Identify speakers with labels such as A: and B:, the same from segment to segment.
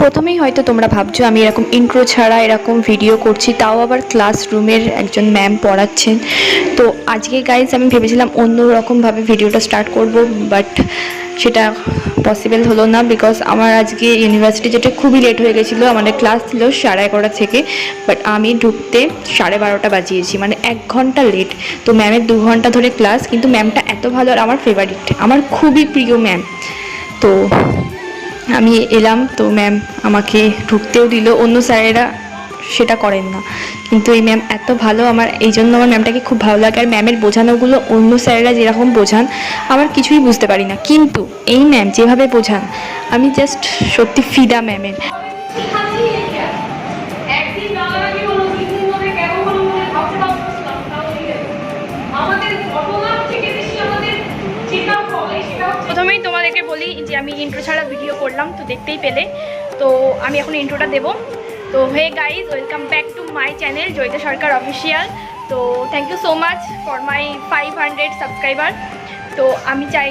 A: প্রথমেই হয়তো তোমরা ভাবছ, আমি এরকম ইন্ট্রো ছাড়া এরকম ভিডিও করছি, তাও আবার ক্লাসরুমের একজন ম্যাম পড়াচ্ছেন। তো আজকে গাইজ আমি ভেবেছিলাম অন্য রকমভাবে ভিডিওটা স্টার্ট করব বাট সেটা পসিবল হলো না বিকজ আমার আজকে ইউনিভার্সিটি যেটা খুবই লেট হয়ে গেছিল, আমাদের ক্লাস ছিল সাড়ে এগারোটা থেকে বাট আমি ঢুকতে সাড়ে বারোটা বাজিয়েছি মানে এক ঘণ্টা লেট তো ম্যামের দু ঘণ্টা ধরে ক্লাস কিন্তু ম্যামটা এত ভালো আর আমার ফেভারিট আমার খুবই প্রিয় ম্যাম তো আমি এলাম, তো ম্যাম আমাকে ঢুকতেও দিল। অন্য স্যারেরা সেটা করেন না। কিন্তু এই ম্যাম এত ভালো, আমার এই জন্য আমার ম্যামটাকে খুব ভালো লাগে। আর ম্যামের বোঝানোগুলো অন্য স্যারেরা যেরকম বোঝান, আমার কিছুই বুঝতে পারি না। কিন্তু এই ম্যাম যেভাবে বোঝান, আমি জাস্ট সত্যি ফিদা ম্যামের
B: একদিন যাওয়ার আগে হলো তিন দিন ধরে কেন হলো বলে ভাবতে ভাবছিলাম তাও ঠিক আছে আমাদের ঘটনার থেকে বেশি আমাদের যেটা হয়
C: প্রথমেই তোমাদেরকে বলি যে আমি ইন্ট্রো ছাড়া ভিডিও করলাম, তো দেখতেই পেলে। তো আমি এখন ইন্ট্রোটা দেবো। তো hey guys welcome back to my channel Joyita Sarkar official তো thank you so much for my five hundred subscriber তো আমি চাই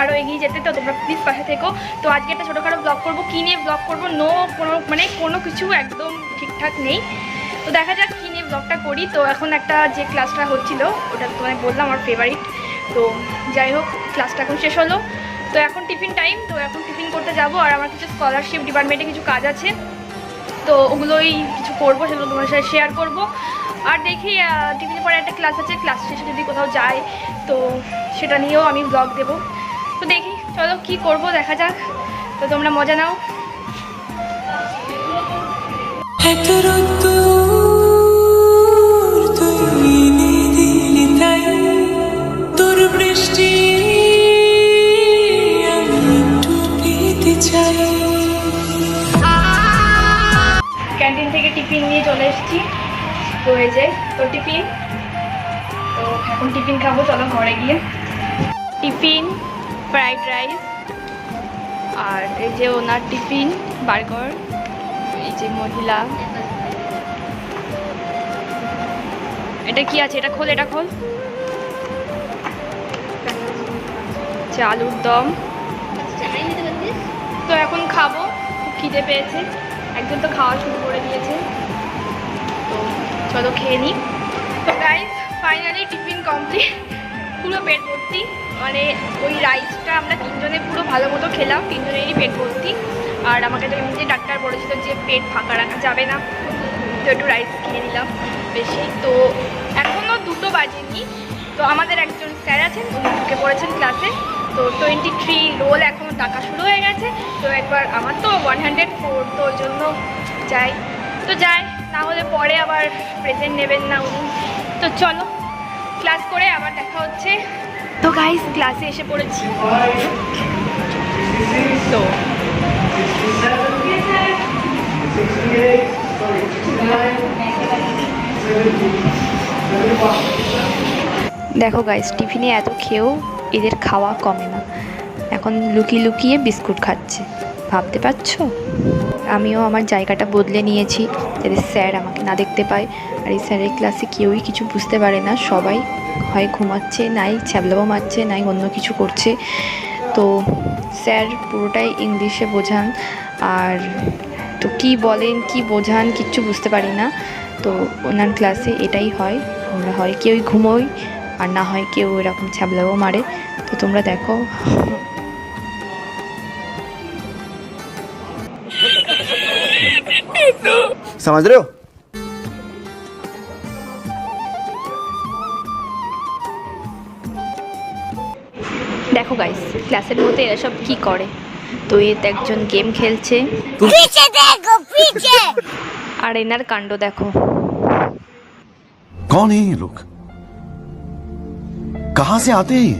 C: আরও এগিয়ে যেতে, তো তোমরা প্লিজ পাশে থেকো। তো আজকে একটা ছোটোখাটো ব্লগ করব। কী নিয়ে ব্লগ করব? নো কোনো মানে কোনো কিছু একদম ঠিকঠাক নেই। তো দেখা যাক কী নিয়ে ব্লগটা করি। তো এখন একটা যে ক্লাসটা হচ্ছিল, ওটা তোমায় বললাম, আমার ফেভারিট তো যাই হোক ক্লাসটা এখন শেষ হলো। তো এখন টিফিন টাইম তো এখন টিফিন করতে যাব। আর আমার কিছু স্কলারশিপ ডিপার্টমেন্টে কিছু কাজ আছে। তো ওগুলোই কিছু করব, সেগুলো তোমার সাথে শেয়ার করব। আর দেখি টিফিনের পরে একটা ক্লাস আছে। ক্লাস শেষে যদি কোথাও যাই, তো সেটা নিয়েও আমি ব্লগ দেবো। তো দেখি, চলো কি করব, দেখা যাক। তো তোমরা মজা নাও। তো টিফিন? তো এখন টিফিন খাব, চলো ঘরে গিয়ে। টিফিন, ফ্রাইড রাইস, আর এই যে ওনার টিফিন, বার্গার, এই যে মহিলা। এটা কি আছে? এটা খোল এটা খোল। আলুর দম। তো এখন খাব খিদে পেয়েছে। একজন তো খাওয়া শুরু করে দিয়েছে। চলো খেয়ে নিই। তো গাইজ ফাইনালি টিফিন কমপ্লিট পুরো পেট ভর্তি। মানে ওই রাইসটা আমরা তিনজনে পুরো ভালো মতো খেলাম, তিনজনেরই পেট ভর্তি। আর আমাকে তো এমনিতে ডাক্তার বলেছিল যে পেট ফাঁকা রাখা যাবে না। তো একটু রাইস খেয়ে নিলাম বেশি। তো এখনও দুটো বাজেনি। তো আমাদের একজন স্যার আছেন, উনি ঢুকে পড়েছেন ক্লাসে তো টোয়েন্টি থ্রি রোল এখন টাকা শুরু হয়ে গেছে। তো একবার আমার তো ওয়ান হান্ড্রেড ফোর তো ওই জন্য যাই। তো যাই। না হলে পরে আবার প্রেজেন্ট নেবেন না উনি। তো চলো ক্লাস করে আবার দেখা হচ্ছে। তো গাইস ক্লাসে এসে পড়েছি। তো।
A: দেখো গাইস টিফিনে এত খেয়েও এদের খাওয়া কমে না। এখন লুকিয়ে লুকিয়ে বিস্কুট খাচ্ছে। ভাবতে পারছ? আমিও আমার জায়গাটা বদলে নিয়েছি যাতে স্যার আমাকে না দেখতে পায়। আর এই স্যারের ক্লাসে কেউই কিছু বুঝতে পারে না। সবাই হয় ঘুমাচ্ছে, নাই ছ্যাবলাবো মারছে, নাই অন্য কিছু করছে। তো স্যার পুরোটাই ইংলিশে বোঝান। আর তো কি বলেন, কি বোঝান কিচ্ছু বুঝতে পারি না। তো ওনার ক্লাসে এটাই হয় আমরা হয় কেউই ঘুমোই আর না হয় কেউ এরকম ছ্যাবলাও মারে। তো তোমরা দেখো
D: समझ रहे हो
A: দেখো গাইস ক্লাসের মধ্যে এরা সব কি করে তো এতে একজন গেম খেলছে আর এনার কাণ্ড দেখো
D: कौन है ये लोग कहां से आते हैं ये?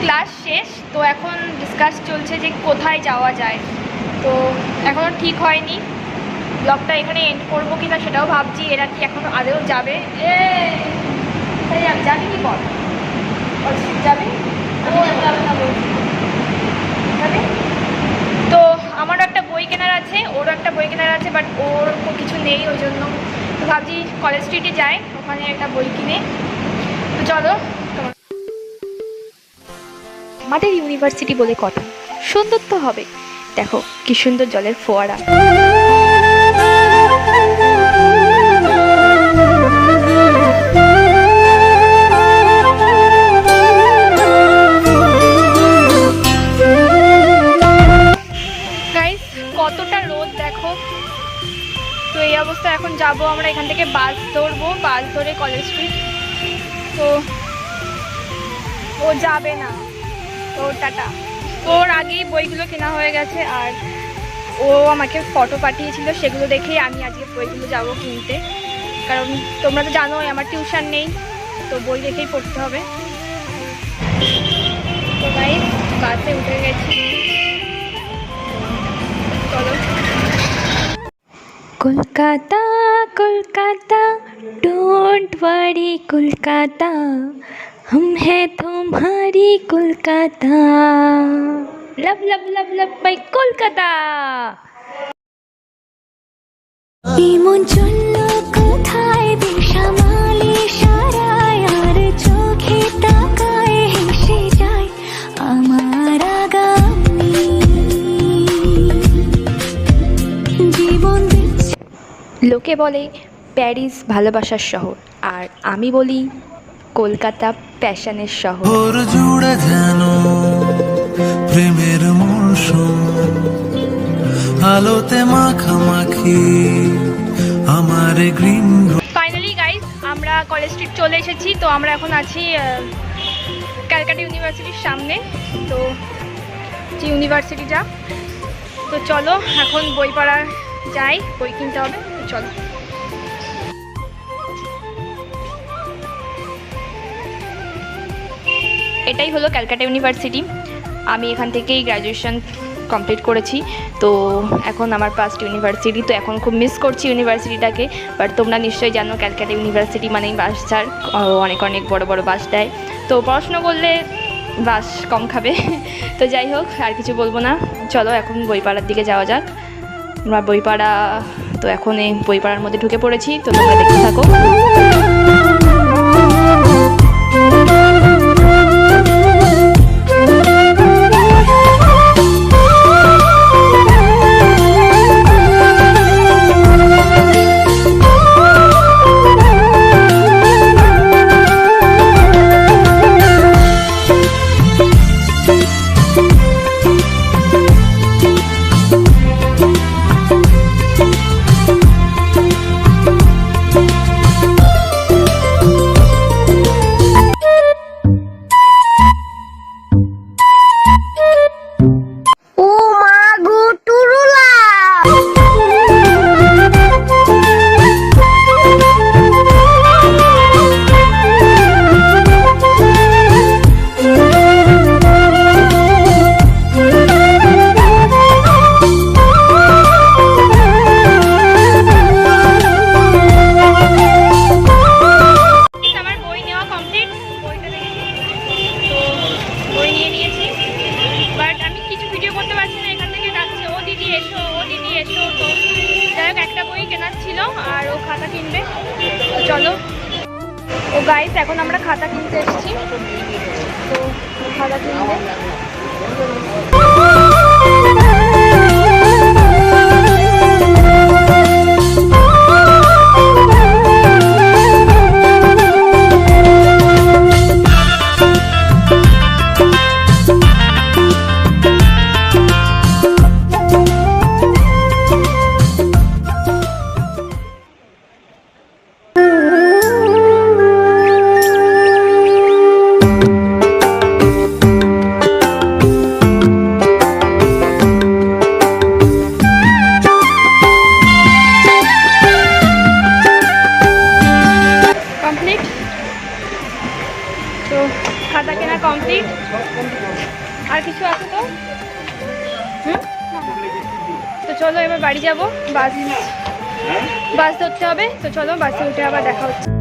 A: ক্লাস শেষ তো এখন ডিসকাস চলছে যে কোথায় যাওয়া যায়। তো এখনও ঠিক হয়নি। ব্লগটা এখানে এন্ড করব কি না সেটাও ভাবছি এরা কি এখনও আদেও যাবে? যাবে কি বল, যাবে? যাবে না বলছি যাবে তো আমারও একটা বই কেনার আছে ওরও একটা বই কেনার আছে বাট ওর কিছু নেই ওই জন্য। ভাবছি কলেজ স্ট্রিটে যাই, ওখানে একটা বই কিনে। তো চলো
C: আমাদের ইউনিভার্সিটি বলে কথা। সুন্দর তো হবে। দেখো, কি সুন্দর জলের ফোয়ারা।
A: তো এখন যাব, আমরা এখান থেকে বাস ধরবো, বাস ধরে কলেজ স্ট্রিট তো ও যাবে না। তো টাটা। ওর আগেই বইগুলো কেনা হয়ে গেছে, আর ও আমাকে ফটো পাঠিয়েছিল, সেগুলো দেখেই আমি আজকে বইগুলো যাব কিনতে। কারণ তোমরা তো জানোই, আমার টিউশন নেই, তো বই দেখেই পড়তে হবে। তো গাইস বাসে উঠে গেছি। চলো।
C: Kolkata Kolkata don't worry Kolkata. হম হ্যাঁ তোমারি Kolkata. Love love love love bye Kolkata.
E: এমন চলল কোথায় বেশামালি সারায় আর চোখে তাকা
C: লোকে বলে প্যারিস ভালোবাসার শহর আর আমি বলি কলকাতা প্যাশনের শহর।
F: জুড়ে যেন প্রেমের মৌসুম আলোতে মাখামাখি আমার গ্রিন
A: ফাইনালি গাইস আমরা কলেজ স্ট্রিট চলে এসেছি তো আমরা এখন আছি ক্যালকাটা ইউনিভার্সিটির সামনে তো যে ইউনিভার্সিটিটা তো চলো এখন বই পড়া যাই বই কিনতে হবে। চলো।
C: এটাই হলো ক্যালকাটা ইউনিভার্সিটি। আমি এখান থেকেই গ্র্যাজুয়েশন কমপ্লিট করেছি। তো এখন আমার ফার্স্ট ইউনিভার্সিটি তো এখন খুব মিস করছি ইউনিভার্সিটিটাকে বাট তোমরা নিশ্চয়ই জানো ক্যালকাটা ইউনিভার্সিটি মানেই বাস ছাড় অনেক অনেক বড় বড় বাস দেয়। তো পড়াশুনো করলে বাস কম খাবে। তো যাই হোক, আর কিছু বলব না। চলো এখন বইপাড়ার দিকে যাওয়া যাক। আমরা বইপাড়া তো এখন এই বইপাড়ার মধ্যে ঢুকে পড়েছি তো তোমরা দেখতে থাকো। ধরতে হবে। তো চলো বাসে উঠে আবার দেখা হচ্ছে।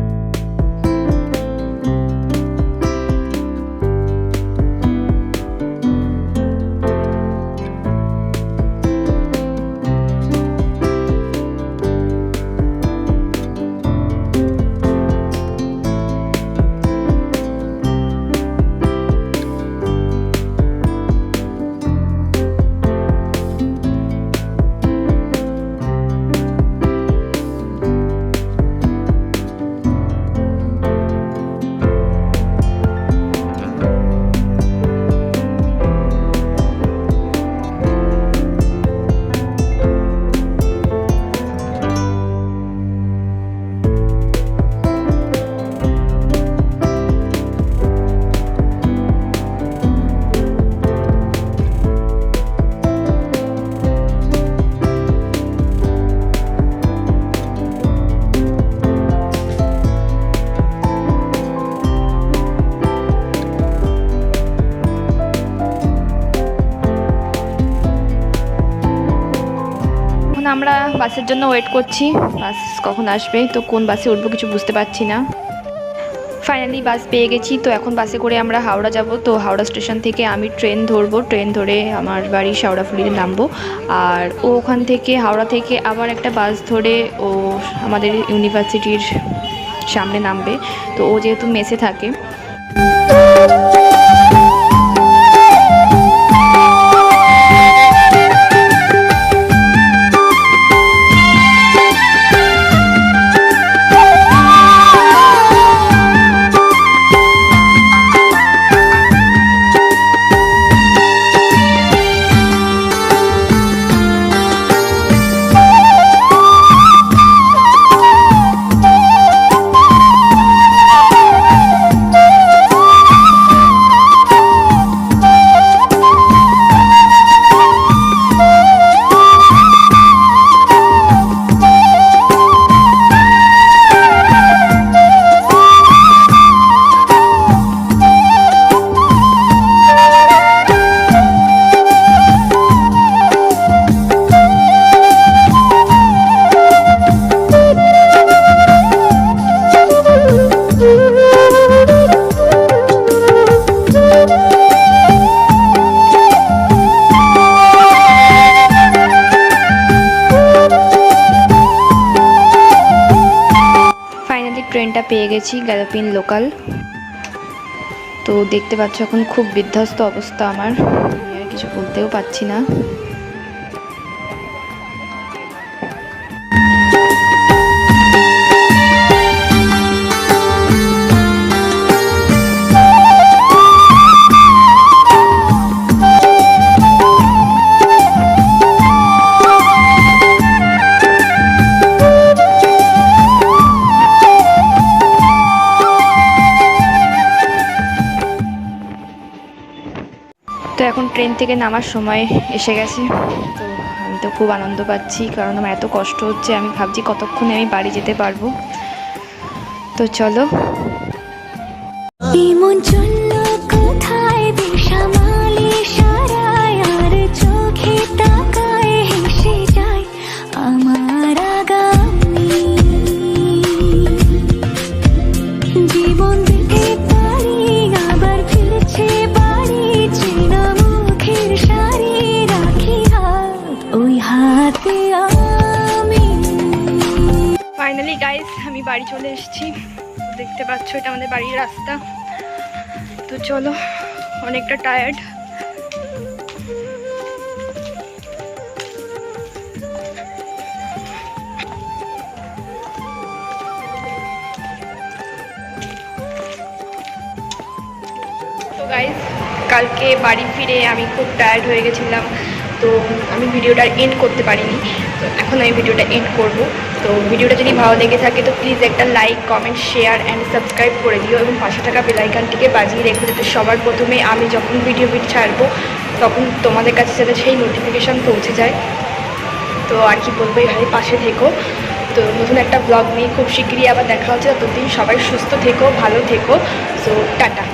C: আমরা বাসের জন্য ওয়েট করছি। বাস কখন আসবে? তো কোন বাসে উঠবো কিছু বুঝতে পারছি না। ফাইনালি বাস পেয়ে গেছি, তো এখন বাসে করে আমরা হাওড়া যাব। তো হাওড়া স্টেশন থেকে আমি ট্রেন ধরবো। ট্রেন ধরে আমার বাড়ি শাওড়াফুলিতে নামবো। আর ও ওখান থেকে, হাওড়া থেকে আবার একটা বাস ধরে ও আমাদের ইউনিভার্সিটির সামনে নামবে। তো ও যেহেতু মেসে থাকে। পেয়ে গেছি গ্যালোপিন লোকাল। তো দেখতে পাচ্ছ এখন খুব বিধ্বস্ত অবস্থা আমার। আমি আর কিছু বলতেও পারছি না। ট্রেন থেকে নামার সময় এসে গেছে। তো আমি তো খুব আনন্দ পাচ্ছি, কারণ আমার এত কষ্ট হচ্ছে, আমি ভাবছি কতক্ষণে আমি বাড়ি যেতে পারব। তো চলো। ফাইনালি গাইস আমি বাড়ি চলে এসেছি। দেখতে পাচ্ছ, এটা আমাদের বাড়ির রাস্তা। তো চলো, অনেকটা টায়ার্ড তো গাইস কালকে বাড়ি ফিরে আমি খুব টায়ার্ড হয়ে গেছিলাম। তো আমি ভিডিওটা এন্ড করতে পারিনি। তো এখন আমি ভিডিওটা এন্ড করব। তো ভিডিওটা যদি ভালো লেগে থাকে, তো প্লিজ একটা like comment share and subscribe করে দিও এবং পাশে থাকা বেলাইকানটিকে বাজিয়ে রেখো যাতে সবার প্রথমে আমি যখন ভিডিও ভিড ছাড়বো, তখন তোমাদের কাছে যাতে সেই নোটিফিকেশান পৌঁছে যায়। তো আর কি বলব এখানে পাশে থেকো। তো নতুন একটা ব্লগ নিয়ে খুব শিগগিরই আবার দেখা হচ্ছে। ততদিন সবাই সুস্থ থেকো, ভালো থেকো। So tata.